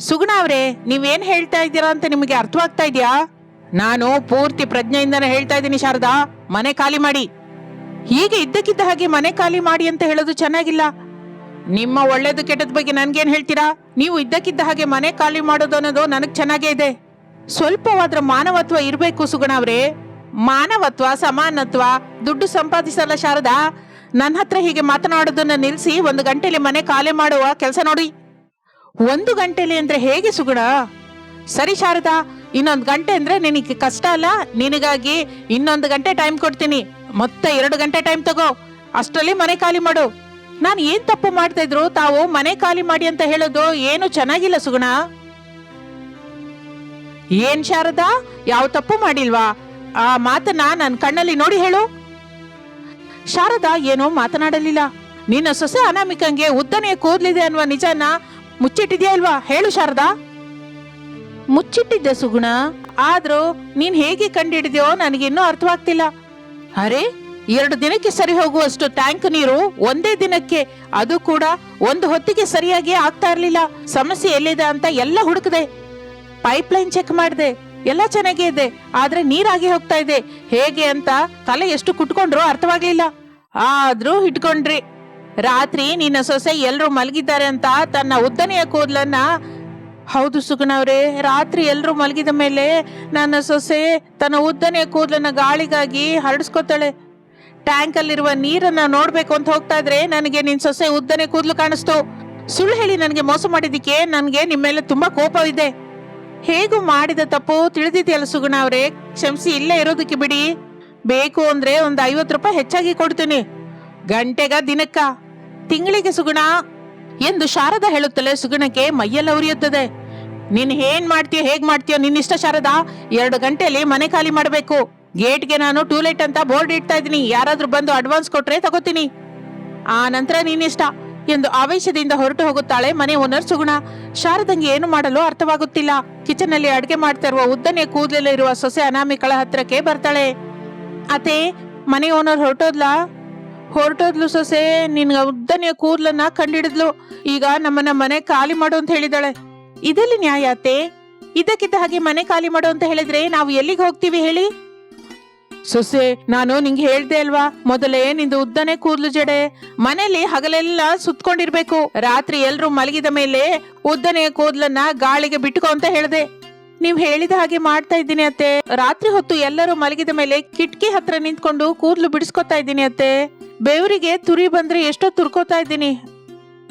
ಸುಗುಣ ಅವ್ರೆ, ನೀವೇನ್ ಹೇಳ್ತಾ ಇದ್ದೀರಾ ಅಂತ ನಿಮಗೆ ಅರ್ಥವಾಗ್ತಾ ಇದೆಯಾ? ನಾನು ಪೂರ್ತಿ ಪ್ರಜ್ಞೆಯಿಂದನೇ ಹೇಳ್ತಾ ಇದ್ದೀನಿ ಶಾರದಾ, ಮನೆ ಖಾಲಿ ಮಾಡಿ. ಹೀಗೆ ಇದ್ದಕ್ಕಿದ್ದ ಹಾಗೆ ಮನೆ ಖಾಲಿ ಮಾಡಿ ಅಂತ ಹೇಳೋದು ಚೆನ್ನಾಗಿಲ್ಲ. ನಿಮ್ಮ ಒಳ್ಳೇದು ಕೆಟ್ಟದ ಬಗ್ಗೆ ನನ್ಗೇನ್ ಹೇಳ್ತೀರಾ? ನೀವು ಇದ್ದಕ್ಕಿದ್ದ ಹಾಗೆ ಮನೆ ಖಾಲಿ ಮಾಡೋದು ಅನ್ನೋದು ನನಗೆ ಚೆನ್ನಾಗೇ ಇದೆ. ಸ್ವಲ್ಪವಾದ್ರ ಮಾನವತ್ವ ಇರಬೇಕು ಸುಗುಣ ಅವ್ರೆ. ಮಾನವತ್ವ, ಸಮಾನತ್ವ, ದುಡ್ಡು ಸಂಪಾದಿಸಲ್ಲ ಶಾರದಾ. ನನ್ನ ಹತ್ರ ಹೀಗೆ ಮಾತನಾಡೋದನ್ನ ನಿಲ್ಲಿಸಿ ಒಂದು ಗಂಟೆಲಿ ಮನೆ ಖಾಲಿ ಮಾಡುವ ಕೆಲಸ ನೋಡಿ. ಒಂದು ಗಂಟೆಲಿ ಅಂದ್ರೆ ಹೇಗೆ ಸುಗುಣ? ಸರಿ ಶಾರದಾ, ಇನ್ನೊಂದು ಗಂಟೆ ಅಂದ್ರೆ ನಿನಗೆ ಕಷ್ಟ ಅಲ್ಲ? ನಿನಗಾಗಿ ಇನ್ನೊಂದು ಗಂಟೆ ಟೈಮ್ ಕೊಡ್ತೀನಿ. ಮತ್ತೆ ಎರಡು ಗಂಟೆ ಟೈಮ್ ತಗೋ. ಅಷ್ಟರಲ್ಲಿ ಮನೆ ಖಾಲಿ ಮಾಡು. ನಾನು ಏನ್ ತಪ್ಪು ಮಾಡ್ತಾ ಇದ್ರು? ತಾವು ಮನೆ ಖಾಲಿ ಮಾಡಿ ಅಂತ ಹೇಳೋದು ಏನು ಚೆನ್ನಾಗಿಲ್ಲ ಸುಗುಣ? ಏನ್ ಶಾರದಾ, ಯಾವ ತಪ್ಪು ಮಾಡಿಲ್ವಾ? ಆ ಮಾತನ್ನ ನನ್ನ ಕಣ್ಣಲ್ಲಿ ನೋಡಿ ಹೇಳು. ಶಾರದಾ, ಏನೋ ಮಾತನಾಡಲಿಲ್ಲ. ನಿನ್ನ ಸೊಸೆ ಅನಾಮಿಕಂಗೆ ಉದ್ದನೆಯ ಕೂದಲಿದೆ ಅನ್ನುವ ನಿಜನ ಮುಚ್ಚಿಟ್ಟಿದ್ಯಾ ಇಲ್ವಾ? ಹೇಳು ಶಾರದಾ. ಮುಚ್ಚಿಟ್ಟಿದ್ದೆ ಸುಗುಣ. ಆದ್ರೂ ನೀನ್ ಹೇಗೆ ಕಂಡಿಡಿದ್ಯೋ ನನಗಿನ್ನೂ ಅರ್ಥವಾಗ್ತಿಲ್ಲ. ಅರೆ ಎರಡು ದಿನಕ್ಕೆ ಸರಿ ಹೋಗುವಷ್ಟು ಟ್ಯಾಂಕ್ ನೀರು ಒಂದೇ ದಿನಕ್ಕೆ ಅದು ಕೂಡ ಒಂದು ಹೊತ್ತಿಗೆ ಸರಿಯಾಗಿ ಆಗ್ತಾ ಇರ್ಲಿಲ್ಲ. ಸಮಸ್ಯೆ ಎಲ್ಲಿದೆ ಅಂತ ಎಲ್ಲ ಹುಡುಕದೆ. ಪೈಪ್ ಲೈನ್ ಚೆಕ್ ಮಾಡಿದೆ ಎಲ್ಲ ಚೆನ್ನಾಗೇ ಇದೆ ಆದ್ರೆ ನೀರಾಗಿ ಹೋಗ್ತಾ ಇದೆ. ಹೇಗೆ ಅಂತ ತಲೆ ಎಷ್ಟು ಕುಟ್ಕೊಂಡ್ರು ಅರ್ಥವಾಗ್ಲಿಲ್ಲ. ಆದ್ರೂ ಇಟ್ಕೊಂಡ್ರಿ. ರಾತ್ರಿ ನಿನ್ನ ಸೊಸೆ ಎಲ್ಲರೂ ಮಲಗಿದ್ದಾರೆ ಅಂತ ತನ್ನ ಉದ್ದನೆಯ ಕೂದಲನ್ನ ಹೌದು ಸುಗುಣವ್ರೆ, ರಾತ್ರಿ ಎಲ್ಲರೂ ಮಲಗಿದ ಮೇಲೆ ನನ್ನ ಸೊಸೆ ತನ್ನ ಉದ್ದನೆಯ ಕೂದಲನ್ನ ಗಾಳಿಗಾಗಿ ಹರಡಿಸ್ಕೊತಾಳೆ. ಟ್ಯಾಂಕ್ ಅಲ್ಲಿರುವ ನೀರನ್ನ ನೋಡ್ಬೇಕು ಅಂತ ಹೋಗ್ತಾ ಇದ್ರೆ ನನಗೆ ನಿನ್ನ ಸೊಸೆ ಉದ್ದನೆ ಕೂದಲು ಕಾಣಿಸ್ತು. ಸುಳ್ಳು ಹೇಳಿ ನನಗೆ ಮೋಸ ಮಾಡಿದ್ದಕ್ಕೆ ನನಗೆ ನಿಮ್ಮ ಮೇಲೆ ತುಂಬಾ ಕೋಪವಿದೆ. ಹೇಗೂ ಮಾಡಿದ ತಪ್ಪು ತಿಳಿದಿದೆಯಲ್ಲ ಸುಗುಣ ಅವ್ರೆ ಕ್ಷಮಿಸಿ ಇಲ್ಲೇ ಇರೋದಕ್ಕೆ ಬಿಡಿ. ಬೇಕು ಅಂದ್ರೆ ಒಂದು ಐವತ್ತು ರೂಪಾಯಿ ಹೆಚ್ಚಾಗಿ ಕೊಡ್ತೀನಿ. ಗಂಟೆಗ ದಿನಕ್ಕ, ತಿಂಗಳಿಗೆ ಸುಗುಣ? ಎಂದು ಶಾರದ ಹೇಳುತ್ತಲೇ ಸುಗುಣಕ್ಕೆ ಮೈಯೆಲ್ಲ ಉರಿಯುತ್ತದೆ. ನೀನ್ ಏನ್ ಮಾಡ್ತೀಯೋ, ಹೇಗ್ ಮಾಡ್ತೀಯೋ ನಿನ್ನಿಷ್ಟ ಶಾರದಾ, ಎರಡು ಗಂಟೆಯಲ್ಲಿ ಮನೆ ಖಾಲಿ ಮಾಡಬೇಕು. ಗೇಟ್ಗೆ ನಾನು ಟೂಲೆಟ್ ಅಂತ ಬೋರ್ಡ್ ಇಡ್ತಾ ಇದ್ದೀನಿ. ಯಾರಾದ್ರೂ ಬಂದು ಅಡ್ವಾನ್ಸ್ ಕೊಟ್ರೆ ತಗೋತೀನಿ. ಆ ನಂತರ ನೀನಿಷ್ಟ ಎಂದು ಆವೇಶದಿಂದ ಹೊರಟು ಹೋಗುತ್ತಾಳೆ ಮನೆ ಓನರ್ ಸುಗುಣ. ಶಾರದಂಗೆ ಏನು ಮಾಡಲು ಅರ್ಥವಾಗುತ್ತಿಲ್ಲ. ಕಿಚನ್ ಅಲ್ಲಿ ಅಡಿಗೆ ಮಾಡ್ತಾ ಇರುವ ಉದ್ದನೆಯ ಕೂದಲೆಲ್ಲ ಇರುವ ಸೊಸೆ ಅನಾಮಿಕಳ ಹತ್ರಕ್ಕೆ ಬರ್ತಾಳೆ. ಅತೆ ಮನೆ ಓನರ್ ಹೊರಟೋದ್ಲಾ? ಹೊರಟೋದ್ಲು ಸೊಸೆ, ನಿನ್ಗ ಉದ್ದನೆಯ ಕೂದ್ಲನ್ನ ಕಂಡಿಡಿದ್ಲು. ಈಗ ನಮ್ಮನ್ನ ಮನೆ ಖಾಲಿ ಮಾಡು ಅಂತ ಹೇಳಿದಾಳೆ. ಇದೆಲ್ಲಿ ನ್ಯಾಯ ಅತ್ತೆ? ಇದಕ್ಕಿದ್ದ ಹಾಗೆ ಮನೆ ಖಾಲಿ ಮಾಡು ಅಂತ ಹೇಳಿದ್ರೆ ನಾವು ಎಲ್ಲಿಗೆ ಹೋಗ್ತೀವಿ ಹೇಳಿ? ಸೊಸೆ, ನಾನು ನಿಂಗೆ ಹೇಳ್ದೆ ಅಲ್ವಾ? ಮೊದಲೇ ನಿಂದು ಉದ್ದನೆ ಕೂದ್ಲು ಜಡೆ. ಮನೇಲಿ ಹಗಲೆಲ್ಲ ಸುತ್ಕೊಂಡಿರ್ಬೇಕು. ರಾತ್ರಿ ಎಲ್ರು ಮಲಗಿದ ಮೇಲೆ ಉದ್ದನೆಯ ಕೂದ್ಲನ್ನ ಗಾಳಿಗೆ ಬಿಟ್ಕೊ ಅಂತ ಹೇಳ್ದೆ. ನೀವ್ ಹೇಳಿದ ಹಾಗೆ ಮಾಡ್ತಾ ಇದ್ದೀನಿ ಅತ್ತೆ. ರಾತ್ರಿ ಹೊತ್ತು ಎಲ್ಲರೂ ಮಲಗಿದ ಮೇಲೆ ಕಿಟಕಿ ಹತ್ರ ನಿಂತ್ಕೊಂಡು ಕೂದ್ಲು ಬಿಡಿಸ್ಕೊತಾ ಇದ್ದೀನಿ ಅತ್ತೆ. ಬೆವರಿಗೆ ತುರಿ ಬಂದ್ರೆ ಎಷ್ಟೋ ತುರ್ಕೋತಾ ಇದ್ದೀನಿ.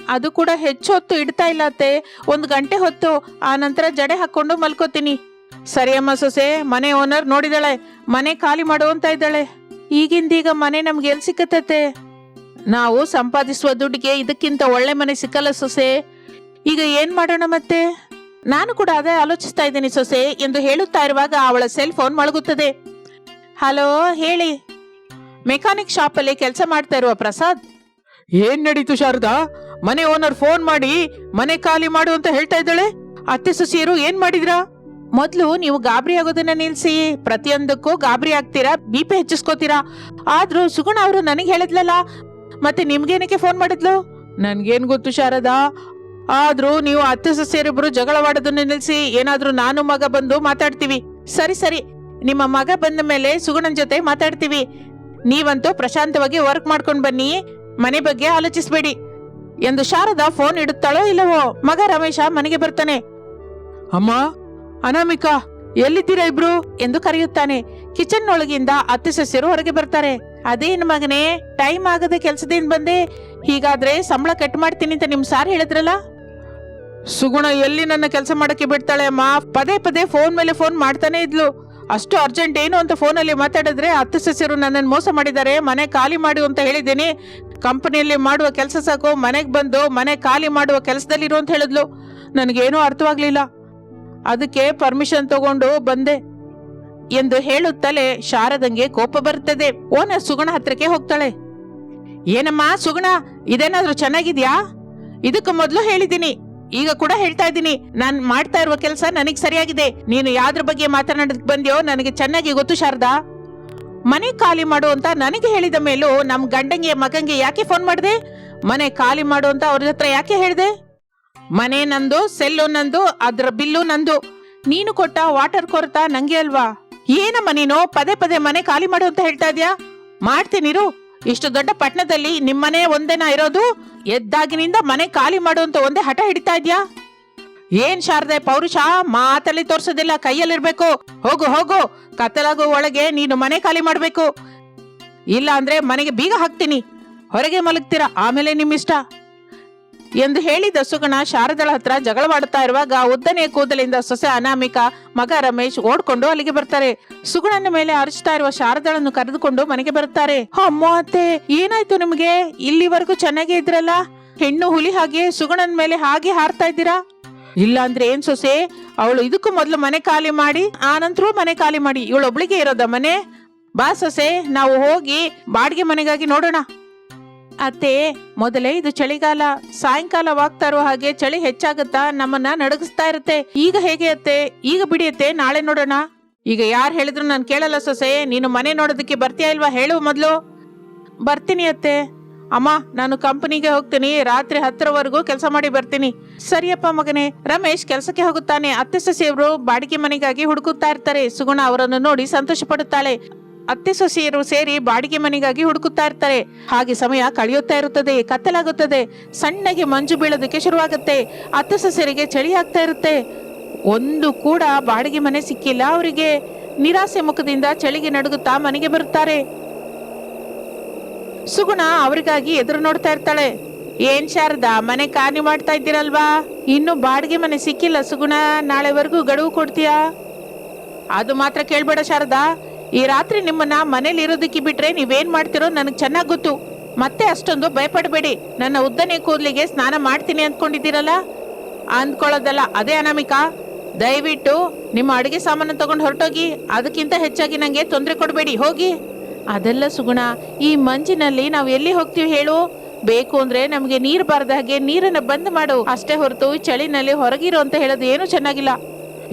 ಅದು ಕೂಡ ಹೆಚ್ಚು ಹೊತ್ತು ಇಡ್ತಾ ಇಲ್ಲ ಅತ್ತೆ. ಒಂದು ಗಂಟೆ ಹೊತ್ತು. ಆ ನಂತರ ಜಡೆ ಹಾಕೊಂಡು ಮಲ್ಕೋತೀನಿ. ಸರಿ ಅಮ್ಮ ಸೊಸೆ, ಮನೆ ಓನರ್ ನೋಡಿದಾಳೆ. ಮನೆ ಖಾಲಿ ಮಾಡು ಅಂತ ಇದ್ದಾಳೆ. ಈಗಿಂದೀಗ ಮನೆ ನಮ್ಗೆ ಎಲ್ ಸಿಕ್ಕತ್ತೆ ನಾವು ಸಂಪಾದಿಸುವ ದುಡ್ಡಿಗೆ ಇದಕ್ಕಿಂತ ಒಳ್ಳೆ ಮನೆ ಸಿಕ್ಕಲ್ಲ ಸೊಸೆ. ಈಗ ಏನ್ ಮಾಡೋಣ ಮತ್ತೆ? ನಾನು ಕೂಡ ಅದೇ ಆಲೋಚಿಸ್ತಾ ಇದ್ದೀನಿ ಸೊಸೆ ಎಂದು ಹೇಳುತ್ತಾ ಇರುವಾಗ ಅವಳ ಸೆಲ್ ಫೋನ್ ಮಳಗುತ್ತದೆ ಹಲೋ ಹೇಳಿ. ಮೆಕ್ಯಾನಿಕ್ ಶಾಪ್ ಅಲ್ಲಿ ಕೆಲಸ ಮಾಡ್ತಾ ಇರುವ ಪ್ರಸಾದ್. ಏನ್ ನಡೀತು ಶಾರದಾ? ಮನೆ ಓನರ್ ಫೋನ್ ಮಾಡಿ ಮನೆ ಖಾಲಿ ಮಾಡು ಅಂತ ಹೇಳ್ತಾ ಇದ್ದಾಳೆ. ಅತ್ತೆ ಸೊಸೆಯರು ಏನ್ ಮಾಡಿದ್ರಾ? ಮೊದ್ಲು ನೀವು ಗಾಬರಿ ಆಗೋದನ್ನ ನಿಲ್ಸಿ, ಪ್ರತಿಯೊಂದಕ್ಕೂ ಗಾಬರಿ ಆಗ್ತೀರಾ, ಬಿ ಪಿ ಹೆಚ್ಚಿಸ್ಕೋತೀರಾ? ಆದ್ರೂ ಸುಗುಣ ಅವರು ನನಗೆ ಹೇಳಿದ್ಲಲ್ಲ, ಮತ್ತೆ ನಿಮ್ಗೇನಕ್ಕೆ ಫೋನ್ ಮಾಡಿದ್ಲು? ನನ್ಗೇನ್ ಗೊತ್ತು ಶಾರದಾ? ಆದ್ರೂ ನೀವು ಅತ್ತೆ ಸೊಸೆಯರಿಬ್ರು ಜಗಳವಾಡೋದನ್ನ ನಿಲ್ಸಿ, ಏನಾದ್ರೂ ನಾನು ಮಗ ಬಂದು ಮಾತಾಡ್ತೀವಿ. ಸರಿ ಸರಿ. ನಿಮ್ಮ ಮಗ ಬಂದ ಮೇಲೆ ಸುಗುಣನ್ ಜೊತೆ ಮಾತಾಡ್ತೀವಿ. ನೀವಂತೂ ಪ್ರಶಾಂತವಾಗಿ ವರ್ಕ್ ಮಾಡ್ಕೊಂಡು ಬನ್ನಿ. ಮನೆ ಬಗ್ಗೆ ಆಲೋಚಿಸ್ಬೇಡಿ. ಎಂದು ಶಾರದಾ ಫೋನ್ ಇಡುತ್ತಾಳೋ ಇಲ್ಲವೋ ಮಗ ರಮೇಶ ಮನೆಗೆ ಬರ್ತಾನೆ. ಅಮ್ಮ ಅನಾಮಿಕಾ ಎಲ್ಲಿದ್ದೀರಾ ಇಬ್ರು? ಎಂದು ಕರೆಯುತ್ತಾನೆ. ಕಿಚನ್ ಒಳಗಿಂದ ಅತ್ತೆ ಸಸ್ಯರು ಹೊರಗೆ ಬರ್ತಾರೆ. ಅದೇನು ಮಗನೇ ಟೈಮ್ ಆಗದೆ ಕೆಲಸದಿಂದ ಬಂದೆ? ಹೀಗಾದ್ರೆ ಸಂಬಳ ಕಟ್ ಮಾಡ್ತೀನಿ ಅಂತ ನಿಮ್ ಸಾರ್ ಹೇಳಿದ್ರಲ್ಲ? ಸುಗುಣ ಎಲ್ಲಿ ನನ್ನ ಕೆಲಸ ಮಾಡಕ್ಕೆ ಬಿಡ್ತಾಳೆ ಅಮ್ಮ? ಪದೇ ಪದೇ ಫೋನ್ ಮೇಲೆ ಫೋನ್ ಮಾಡ್ತಾನೆ ಇದ್ಲು. ಅಷ್ಟು ಅರ್ಜೆಂಟ್ ಏನು ಅಂತ ಫೋನಲ್ಲಿ ಮಾತಾಡಿದ್ರೆ ಹತ್ತು ಸಸ್ಯರು ನನ್ನನ್ನು ಮೋಸ ಮಾಡಿದ್ದಾರೆ. ಮನೆ ಖಾಲಿ ಮಾಡು ಅಂತ ಹೇಳಿದ್ದೀನಿ. ಕಂಪನಿಯಲ್ಲಿ ಮಾಡುವ ಕೆಲಸ ಸಾಕು, ಮನೆಗೆ ಬಂದು ಮನೆ ಖಾಲಿ ಮಾಡುವ ಕೆಲಸದಲ್ಲಿರು ಅಂತ ಹೇಳಿದ್ಲು. ನನಗೇನೂ ಅರ್ಥವಾಗಲಿಲ್ಲ. ಅದಕ್ಕೆ ಪರ್ಮಿಷನ್ ತಗೊಂಡು ಬಂದೆ. ಎಂದು ಹೇಳುತ್ತಲೇ ಶಾರದಂಗೆ ಕೋಪ ಬರುತ್ತದೆ. ಓನ ಸುಗುಣ ಹತ್ರಕ್ಕೆ ಹೋಗ್ತಾಳೆ. ಏನಮ್ಮ ಸುಗುಣ, ಇದೇನಾದ್ರೂ ಚೆನ್ನಾಗಿದ್ಯಾ? ಇದಕ್ಕೆ ಮೊದಲು ಹೇಳಿದ್ದೀನಿ. ಈಗ ಕೂಡ ಹೇಳ್ತಾ ಇದ್ದೀನಿ, ನಾನ್ ಮಾಡ್ತಾ ಇರುವ ಕೆಲಸ ನನಗ್ ಸರಿಯಾಗಿದೆ. ನೀನು ಯಾವ್ದ್ರ ಬಗ್ಗೆ ಮಾತನಾಡಕ್ ಬಂದ್ಯೋ ನನಗೆ ಚೆನ್ನಾಗಿ ಗೊತ್ತು ಶಾರದಾ. ಮನೆ ಖಾಲಿ ಮಾಡು ಅಂತ ನನಗೆ ಹೇಳಿದ ಮೇಲೂ ನಮ್ ಗಂಡಂಗೆ ಮಗಂಗೆ ಯಾಕೆ ಫೋನ್ ಮಾಡಿದೆ? ಮನೆ ಖಾಲಿ ಮಾಡು ಅಂತ ಅವ್ರ ಹತ್ರ ಯಾಕೆ ಹೇಳಿದೆ? ಮನೆ ನಂದು ಸೆಲ್ಲು ನಂದು, ಅದ್ರ ಬಿಲ್ಲು ನಂದು. ನೀನು ಕೊಟ್ಟ ವಾಟರ್ ಕೊರತ ನಂಗೆ ಅಲ್ವಾ? ಏನಮ್ಮ ನೀನು ಪದೇ ಪದೇ ಮನೆ ಖಾಲಿ ಮಾಡು ಅಂತ ಹೇಳ್ತಾ ಇದ್ಯಾ? ಮಾಡ್ತೀನಿರು ಇಷ್ಟು ದೊಡ್ಡ ಪಟ್ಟಣದಲ್ಲಿ ನಿಮ್ಮನೆ ಒಂದೇನ ಇರೋದು? ಎದ್ದಾಗಿನಿಂದ ಮನೆ ಖಾಲಿ ಮಾಡು ಅಂತ ಒಂದೇ ಹಠ ಹಿಡಿತಾ ಇದ್ಯಾ? ಏನ್ ಶಾರದೆ, ಪೌರುಷ, ಮಾತಲ್ಲಿ ತೋರ್ಸೋದಿಲ್ಲ, ಕೈಯಲ್ಲಿರ್ಬೇಕು. ಹೋಗು ಹೋಗು ಕತ್ತಲಾಗು ಒಳಗೆ ನೀನು ಮನೆ ಖಾಲಿ ಮಾಡ್ಬೇಕು. ಇಲ್ಲ ಅಂದ್ರೆ ಮನೆಗೆ ಬೀಗ ಹಾಕ್ತೀನಿ. ಹೊರಗೆ ಮಲಗ್ತೀರಾ, ಆಮೇಲೆ ನಿಮ್ಮಿಷ್ಟ. ಎಂದು ಹೇಳಿದ ಸುಗಣ ಶಾರದಳ ಹತ್ರ ಜಗಳವಾಡುತ್ತಾ ಇರುವಾಗ ಉದ್ದನೆಯ ಕೂದಲಿಂದ ಸೊಸೆ ಅನಾಮಿಕ ಮಗ ರಮೇಶ್ ಓಡ್ಕೊಂಡು ಅಲ್ಲಿಗೆ ಬರ್ತಾರೆ. ಸುಗುಣನ ಮೇಲೆ ಅರಚ್ತಾ ಇರುವ ಶಾರದಳನ್ನು ಕರೆದುಕೊಂಡು ಮನೆಗೆ ಬರುತ್ತಾರೆ. ಅಮ್ಮ ಅತ್ತೆ, ಏನಾಯ್ತು ನಿಮ್ಗೆ? ಇಲ್ಲಿವರೆಗೂ ಚೆನ್ನಾಗೇ ಇದ್ರಲ್ಲ? ಹೆಣ್ಣು ಹುಲಿ ಹಾಗೆ ಸುಗುಣನ ಮೇಲೆ ಹಾಗೆ ಹಾರ್ತಾ ಇದ್ದೀರಾ? ಇಲ್ಲ ಅಂದ್ರೆ ಏನ್ ಸೊಸೆ? ಅವಳು ಇದಕ್ಕೂ ಮೊದಲು ಮನೆ ಖಾಲಿ ಮಾಡಿ ಆ ಮನೆ ಖಾಲಿ ಮಾಡಿ. ಇವಳು ಒಬ್ಳಿಗೆ ಇರೋದ ಮನೆ? ಬಾ ಸೊಸೆ, ನಾವು ಹೋಗಿ ಬಾಡಿಗೆ ಮನೆಗಾಗಿ ನೋಡೋಣ. ಅತ್ತೆ, ಮೊದಲೇ ಇದು ಚಳಿಗಾಲ ಸಾಯಂಕಾಲವಾಗ್ತಾ ಇರೋ ಹಾಗೆ ಚಳಿ ಹೆಚ್ಚಾಗುತ್ತಾ ನಮ್ಮನ್ನ ನಡಗಿಸ್ತಾ ಇರುತ್ತೆ. ಈಗ ಹೇಗೆ ಅತ್ತೆ? ಈಗ ಬಿಡಿಯತ್ತೆ ನಾಳೆ ನೋಡೋಣ. ಈಗ ಯಾರು ಹೇಳಿದ್ರು ನಾನು ಕೇಳಲ್ಲ ಸೊಸೆ, ನೀನು ಮನೆ ನೋಡೋದಕ್ಕೆ ಬರ್ತೀಯಾ ಇಲ್ವಾ ಹೇಳು ಮೊದಲು. ಬರ್ತೀನಿ ಅತ್ತೆ. ಅಮ್ಮ, ನಾನು ಕಂಪನಿಗೆ ಹೋಗ್ತೀನಿ, ರಾತ್ರಿ ಹತ್ತರವರೆಗೂ ಕೆಲಸ ಮಾಡಿ ಬರ್ತೀನಿ. ಸರಿಯಪ್ಪ ಮಗನೇ, ರಮೇಶ್ ಕೆಲಸಕ್ಕೆ ಹೋಗುತ್ತಾನೆ. ಅತ್ತೆ ಸೊಸೆಯವರು ಬಾಡಿಗೆ ಮನೆಗಾಗಿ ಹುಡುಕುತ್ತಾ ಇರ್ತಾರೆ. ಸುಗುಣ ಅವರನ್ನು ನೋಡಿ ಸಂತೋಷ ಪಡುತ್ತಾಳೆ ಅತ್ತೆ ಸೊಸೆಯರು ಸೇರಿ ಬಾಡಿಗೆ ಮನೆಗಾಗಿ ಹುಡುಕುತ್ತಾ ಇರ್ತಾರೆ. ಹಾಗೆ ಸಮಯ ಕಳೆಯುತ್ತಾ ಇರುತ್ತದೆ, ಕತ್ತಲಾಗುತ್ತದೆ. ಸಣ್ಣಗೆ ಮಂಜು ಬೀಳೋದಕ್ಕೆ ಶುರುವಾಗುತ್ತೆ. ಅತ್ತೆ ಸೊಸೆಯರಿಗೆ ಚಳಿ ಆಗ್ತಾ ಇರುತ್ತೆ. ಒಂದು ಕೂಡ ಬಾಡಿಗೆ ಮನೆ ಸಿಕ್ಕಿಲ್ಲ ಅವರಿಗೆ. ನಿರಾಸೆ ಮುಖದಿಂದ ಚಳಿಗೆ ನಡುಗುತ್ತಾ ಮನೆಗೆ ಬರುತ್ತಾರೆ. ಸುಗುಣ ಅವರಿಗಾಗಿ ಎದುರು ನೋಡ್ತಾ ಇರ್ತಾಳೆ. ಏನ್ ಶಾರದಾ, ಮನೆ ಕಾರ್ಯ ಮಾಡ್ತಾ ಇದ್ದೀರಲ್ವಾ? ಇನ್ನು ಬಾಡಿಗೆ ಮನೆ ಸಿಕ್ಕಿಲ್ಲ ಸುಗುಣ. ನಾಳೆವರೆಗೂ ಗಡುವು ಕೊಡ್ತೀಯಾ? ಅದು ಮಾತ್ರ ಕೇಳ್ಬೇಡ ಶಾರದಾ. ಈ ರಾತ್ರಿ ನಿಮ್ಮನ್ನ ಮನೇಲಿ ಇರೋದಕ್ಕೆ ಬಿಟ್ರೆ ನೀವೇನ್ ಮಾಡ್ತಿರೋ ನನಗೆ ಚೆನ್ನಾಗಿ ಗೊತ್ತು. ಮತ್ತೆ ಅಷ್ಟೊಂದು ಭಯಪಡಬೇಡಿ. ನನ್ನ ಉದ್ದನೆ ಕೂದಲಿಗೆ ಸ್ನಾನ ಮಾಡ್ತೀನಿ ಅಂದ್ಕೊಂಡಿದ್ದೀರಲ್ಲ ಅಂದ್ಕೊಳ್ಳೋದಲ್ಲ, ಅದೇ ಅನಾಮಿಕಾ. ದಯವಿಟ್ಟು ನಿಮ್ಮ ಅಡುಗೆ ಸಾಮಾನು ತಗೊಂಡು ಹೊರಟೋಗಿ, ಅದಕ್ಕಿಂತ ಹೆಚ್ಚಾಗಿ ನನಗೆ ತೊಂದರೆ ಕೊಡಬೇಡಿ, ಹೋಗಿ. ಅದೆಲ್ಲ ಸುಗುಣ, ಈ ಮಂಜಿನಲ್ಲಿ ನಾವು ಎಲ್ಲಿ ಹೋಗ್ತೀವಿ ಹೇಳು? ಬೇಕು ಅಂದ್ರೆ ನಮಗೆ ನೀರು ಬಾರದ ಹಾಗೆ ನೀರನ್ನ ಬಂದ್ ಮಾಡು. ಅಷ್ಟೇ ಹೊರತು ಚಳಿನಲ್ಲಿ ಹೊರಗಿರು ಅಂತ ಹೇಳೋದು ಏನು ಚೆನ್ನಾಗಿಲ್ಲ.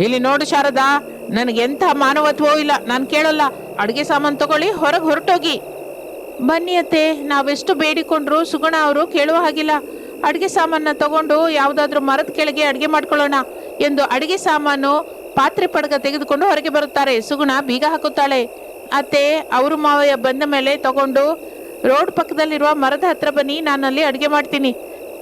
ಇಲ್ಲಿ ನೋಡು ಶಾರದಾ ನನಗೆ ಎಂಥ ಮಾನವತ್ವವೂ ಇಲ್ಲ. ನಾನು ಕೇಳಲ್ಲ. ಅಡುಗೆ ಸಾಮಾನು ತಗೊಳ್ಳಿ, ಹೊರಗೆ ಹೊರಟೋಗಿ. ಬನ್ನಿ ಅತ್ತೆ, ನಾವೆಷ್ಟು ಬೇಡಿಕೊಂಡ್ರು ಸುಗುಣ ಅವರು ಕೇಳುವ ಹಾಗಿಲ್ಲ. ಅಡುಗೆ ಸಾಮಾನ ತಗೊಂಡು ಯಾವುದಾದ್ರೂ ಮರದ ಕೆಳಗೆ ಅಡುಗೆ ಮಾಡ್ಕೊಳ್ಳೋಣ ಎಂದು ಅಡುಗೆ ಸಾಮಾನು ಪಾತ್ರೆ ಪಡಗ ತೆಗೆದುಕೊಂಡು ಹೊರಗೆ ಬರುತ್ತಾರೆ. ಸುಗುಣ ಬೀಗ ಹಾಕುತ್ತಾಳೆ. ಅತ್ತೆ, ಅವರು ಮಾವಯ್ಯ ಬಂದ ಮೇಲೆ ತಗೊಂಡು ರೋಡ್ ಪಕ್ಕದಲ್ಲಿರುವ ಮರದ ಹತ್ರ ಬನ್ನಿ, ನಾನಲ್ಲಿ ಅಡುಗೆ ಮಾಡ್ತೀನಿ.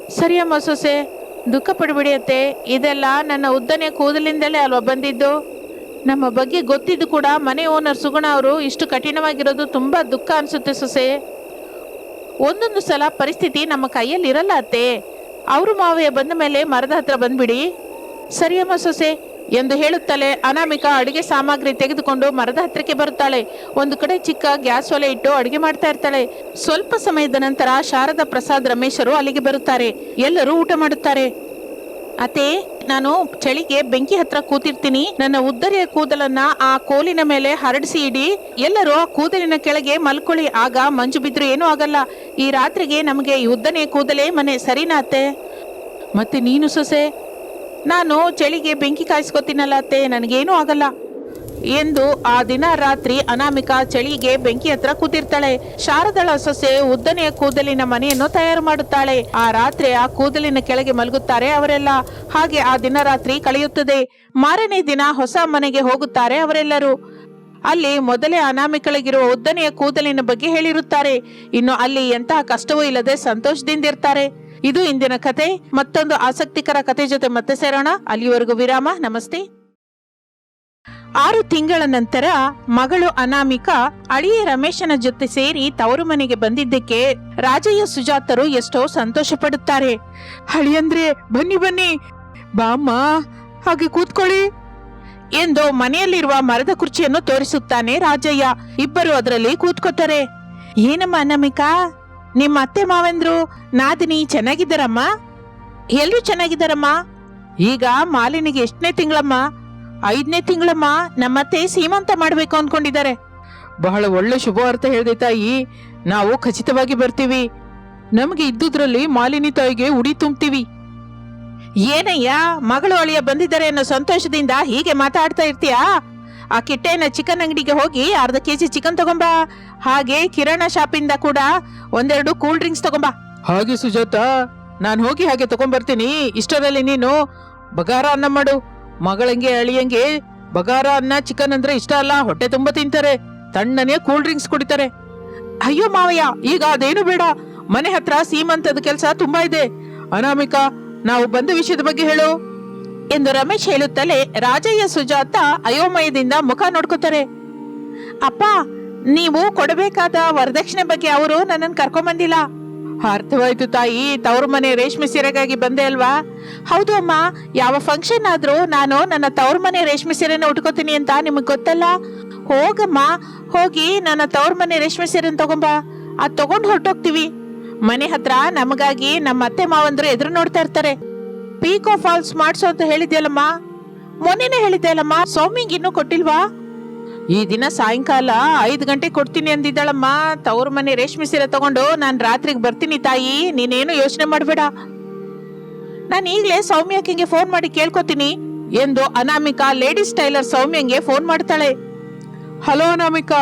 ಸರಿಯಮ್ಮ ಸೊಸೆ, ದುಃಖ ಪಡಬೇಡಿ ಅತ್ತೆ. ಇದೆಲ್ಲ ನನ್ನ ಉದ್ದನೆಯ ಕೂದಲಿಂದಲೇ ಅಲ್ವಾ ಬಂದಿದ್ದು? ನಮ್ಮ ಬಗ್ಗೆ ಗೊತ್ತಿದ್ದು ಕೂಡ ಮನೆ ಓನರ್ ಸುಗುಣ ಅವರು ಇಷ್ಟು ಕಠಿಣವಾಗಿರೋದು ತುಂಬ ದುಃಖ ಅನಿಸುತ್ತೆ ಸೊಸೆ. ಒಂದೊಂದು ಸಲ ಪರಿಸ್ಥಿತಿ ನಮ್ಮ ಕೈಯಲ್ಲಿ ಇರಲ್ಲ ಅತ್ತೆ. ಅವರು ಮಾವಯ್ಯ ಬಂದ ಮೇಲೆ ಮರದ ಹತ್ರ ಬಂದ್ಬಿಡಿ. ಸರಿಯಮ್ಮ ಸೊಸೆ, ಎಂದು ಹೇಳುತ್ತಲೇ ಅನಾಮಿಕಾ ಅಡುಗೆ ಸಾಮಗ್ರಿ ತೆಗೆದುಕೊಂಡು ಮರದ ಹತ್ತಿರಕ್ಕೆ ಬರುತ್ತಾಳೆ. ಒಂದು ಕಡೆ ಚಿಕ್ಕ ಗ್ಯಾಸ್ ಒಲೆ ಇಟ್ಟು ಅಡುಗೆ ಮಾಡ್ತಾ ಇರ್ತಾಳೆ. ಸ್ವಲ್ಪ ಸಮಯದ ನಂತರ ಶಾರದಾ ಪ್ರಸಾದ್ ರಮೇಶರು ಅಲ್ಲಿಗೆ ಬರುತ್ತಾರೆ. ಎಲ್ಲರೂ ಊಟ ಮಾಡುತ್ತಾರೆ. ಅತ್ತೆ, ನಾನು ಚಳಿಗೆ ಬೆಂಕಿ ಹತ್ರ ಕೂತಿರ್ತೀನಿ. ನನ್ನ ಉದ್ದರಿಯ ಕೂದಲನ್ನ ಆ ಕೋಲಿನ ಮೇಲೆ ಹರಡಿಸಿ ಇಡಿ. ಎಲ್ಲರೂ ಆ ಕೂದಲಿನ ಕೆಳಗೆ ಮಲ್ಕೊಳ್ಳಿ. ಆಗ ಮಂಜು ಬಿದ್ರು ಏನೂ ಆಗಲ್ಲ. ಈ ರಾತ್ರಿಗೆ ನಮಗೆ ಈ ಉದ್ದನೆಯ ಕೂದಲೇ ಮನೆ ಸರಿನಾ ಅತ್ತೆ? ಮತ್ತೆ ನೀನು ಸೊಸೆ? ನಾನು ಚಳಿಗೆ ಬೆಂಕಿ ಕಾಯಿಸ್ಕೊತೀನಲ್ಲ ಅತ್ತೆ. ನನಗೇನೂ ಆಗಲ್ಲ. ಎಂದು ಆ ದಿನ ರಾತ್ರಿ ಅನಾಮಿಕಾ ಚಳಿಗೆ ಬೆಂಕಿ ಹತ್ರ ಕೂತಿರ್ತಾಳೆ. ಶಾರದಳ ಸೊಸೆ ಉದ್ದನೆಯ ಕೂದಲಿನ ಮನೆಯನ್ನು ತಯಾರು ಮಾಡುತ್ತಾಳೆ. ಆ ರಾತ್ರಿ ಆ ಕೂದಲಿನ ಕೆಳಗೆ ಮಲಗುತ್ತಾರೆ ಅವರೆಲ್ಲ. ಹಾಗೆ ಆ ದಿನ ರಾತ್ರಿ ಕಳೆಯುತ್ತದೆ. ಮಾರನೇ ದಿನ ಹೊಸ ಮನೆಗೆ ಹೋಗುತ್ತಾರೆ ಅವರೆಲ್ಲರೂ. ಅಲ್ಲಿ ಮೊದಲೇ ಅನಾಮಿಕಳಿಗಿರುವ ಉದ್ದನೆಯ ಕೂದಲಿನ ಬಗ್ಗೆ ಹೇಳಿರುತ್ತಾರೆ. ಇನ್ನು ಅಲ್ಲಿ ಎಂತಹ ಕಷ್ಟವೂ ಇಲ್ಲದೆ ಸಂತೋಷದಿಂದಿರ್ತಾರೆ. ಇದು ಇಂದಿನ ಕತೆ. ಮತ್ತೊಂದು ಆಸಕ್ತಿಕರ ಕತೆ ಜೊತೆ ಮತ್ತೆ ಸೇರೋಣ. ಅಲ್ಲಿವರೆಗೂ ವಿರಾಮ. ನಮಸ್ತೆ. ಆರು ತಿಂಗಳ ನಂತರ ಮಗಳು ಅನಾಮಿಕಾ ಅಳಿಯ ರಮೇಶನ ಜೊತೆ ಸೇರಿ ತವರು ಮನೆಗೆ ಬಂದಿದ್ದಕ್ಕೆ ರಾಜಯ್ಯ ಸುಜಾತರು ಎಷ್ಟೋ ಸಂತೋಷ ಪಡುತ್ತಾರೆ ಹಳಿಯಂದ್ರೆ ಬನ್ನಿ ಬನ್ನಿ. ಬಾಮ್ಮ, ಹಾಗೆ ಕೂತ್ಕೊಳ್ಳಿ. ಎಂದು ಮನೆಯಲ್ಲಿರುವ ಮರದ ಕುರ್ಚಿಯನ್ನು ತೋರಿಸುತ್ತಾನೆ ರಾಜಯ್ಯ. ಇಬ್ಬರು ಅದರಲ್ಲಿ ಕೂತ್ಕೋತಾರೆ ಏನಮ್ಮ ಅನಾಮಿಕಾ? ನಿಮ್ಮ ಅತ್ತೆ ಮಾವಂದ್ರು ನಾದಿನಿ ಚೆನ್ನಾಗಿದ್ದಾರಮ್ಮ? ಎಲ್ಲರೂ ಚೆನ್ನಾಗಿದ್ದಾರಮ್ಮ? ಈಗ ಮಾಲಿನಿಗೆ ಎಷ್ಟನೇ ತಿಂಗಳಮ್ಮ? ಐದನೇ ತಿಂಗಳಮ್ಮ ನಮ್ಮತ್ತೆ ಸೀಮಂತ ಮಾಡಬೇಕು ಅನ್ಕೊಂಡಿದ್ದಾರೆ. ಬಹಳ ಒಳ್ಳೆ ಶುಭವಾರ್ತೆ ಹೇಳಿದೆ ತಾಯಿ. ನಾವು ಖಚಿತವಾಗಿ ಬರ್ತೀವಿ. ನಮಗೆ ಇದ್ದುದ್ರಲ್ಲಿ ಮಾಲಿನಿ ತಾಯಿಗೆ ಉಡಿ ತುಂಬ್ತೀವಿ. ಏನಯ್ಯ, ಮಗಳು ಅಳಿಯ ಬಂದಿದ್ದಾರೆ ಅನ್ನೋ ಸಂತೋಷದಿಂದ ಹೀಗೆ ಮಾತಾಡ್ತಾ ಇರ್ತೀಯಾ? ಆ ಕಿಟ್ಟೆನ ಚಿಕನ್ ಅಂಗಡಿಗೆ ಹೋಗಿ ಅರ್ಧ ಕೆಜಿ ಚಿಕನ್ ತಗೊಂಬಾ. ಹಾಗೆ ಕಿರಾಣ ಶಾಪಿಂದ ಕೂಡ ಒಂದೆರಡು ಕೂಲ್ ಡ್ರಿಂಕ್ಸ್ ತಗೊಂಬಾ. ಹಾಗೆ ಸುಜಾತ, ನಾನು ಹೋಗಿ ಹಾಗೆ ತಗೊಂಡ್ಬರ್ತೀನಿ ಇಷ್ಟರಲ್ಲಿ ನೀನು ಬಗಾರ ಅನ್ನ ಮಾಡು. ಮಗಳಂಗೆ, ಅಳಿಯಂಗೆ ಬಗಾರ ಅನ್ನ ಚಿಕನ್ ಅಂದ್ರೆ ಇಷ್ಟ ಅಲ್ಲ. ಹೊಟ್ಟೆ ತುಂಬಾ ತಿಂತಾರೆ. ತಣ್ಣನೆ ಕೂಲ್ ಡ್ರಿಂಕ್ಸ್ ಕುಡಿತಾರೆ. ಅಯ್ಯೋ ಮಾವಯ್ಯ, ಈಗ ಅದೇನು ಬೇಡ. ಮನೆ ಹತ್ರ ಸೀಮಂತದ ಕೆಲಸ ತುಂಬಾ ಇದೆ. ಅನಾಮಿಕಾ, ನಾವು ಬಂದ ವಿಷಯದ ಬಗ್ಗೆ ಹೇಳು. ಎಂದು ರಮೇಶ್ ಹೇಳುತ್ತಲೇ ರಾಜಯ್ಯ ಸುಜಾತ ಅಯೋಮಯದಿಂದ ಮುಖ ನೋಡ್ಕೋತಾರೆ. ಅಪ್ಪ, ನೀವು ಕೊಡಬೇಕಾದ ವರದಕ್ಷಿಣೆ ಬಗ್ಗೆ ಅವರು ನನ್ನನ್ನು ಕರ್ಕೊಂಬಂದಿಲ್ಲ. ಅರ್ಥವಾಯ್ತು ತಾಯಿ, ತವ್ರ ಮನೆ ರೇಷ್ಮೆ ಸೀರೆಗಾಗಿ ಬಂದೆ ಅಲ್ವಾ? ಹೌದು ಅಮ್ಮ, ಯಾವ ಫಂಕ್ಷನ್ ಆದ್ರೂ ನಾನು ನನ್ನ ತವ್ರ ಮನೆ ರೇಷ್ಮೆ ಸೀರೆನ ಉಟ್ಕೋತೀನಿ ಅಂತ ನಿಮಗೆ ಗೊತ್ತಲ್ಲ? ಹೋಗಮ್ಮ, ಹೋಗಿ ನನ್ನ ತವ್ರ ಮನೆ ರೇಷ್ಮೆ ಸೀರೆನ ತಗೊಂಬ. ಅದ್ ತಗೊಂಡು ಹೊರಟೋಗ್ತೀವಿ. ಮನೆ ಹತ್ರ ನಮಗಾಗಿ ನಮ್ಮ ಅತ್ತೆ ಮಾವಂದ್ರು ಎದುರು ನೋಡ್ತಾ ಇರ್ತಾರೆ. ಪೀಕೋ ಫಾಲ್ಸ್ ಮಾಡ್ಸೋ ಅಂತ ಹೇಳಿದ್ಯಲ್ಲಮ್ಮ? ಮೊನ್ನೆನೇ ಹೇಳಿದ್ದೆ ಅಲ್ಲಮ್ಮ ಇನ್ನು ಇನ್ನೂ ಕೊಟ್ಟಿಲ್ವಾ? ಈ ದಿನ ಸಾಯಂಕಾಲ ಐದು ಗಂಟೆ ಕೊಡ್ತೀನಿ ಅಂದಿದ್ದಾಳಮ್ಮ. ತವ್ರ ಮನೆ ರೇಷ್ಮೆ ಸೀರೆ ತಗೊಂಡು ನಾನು ರಾತ್ರಿಗೆ ಬರ್ತೀನಿ ತಾಯಿ. ನೀನೇನು ಯೋಚನೆ ಮಾಡಬೇಡ. ನಾನು ಈಗಲೇ ಸೌಮ್ಯಕ್ಕೆ ಫೋನ್ ಮಾಡಿ ಕೇಳ್ಕೊತೀನಿ. ಎಂದು ಅನಾಮಿಕಾ ಲೇಡೀಸ್ ಟೈಲರ್ ಸೌಮ್ಯಂಗೆ ಫೋನ್ ಮಾಡ್ತಾಳೆ. ಹಲೋ ಅನಾಮಿಕಾ,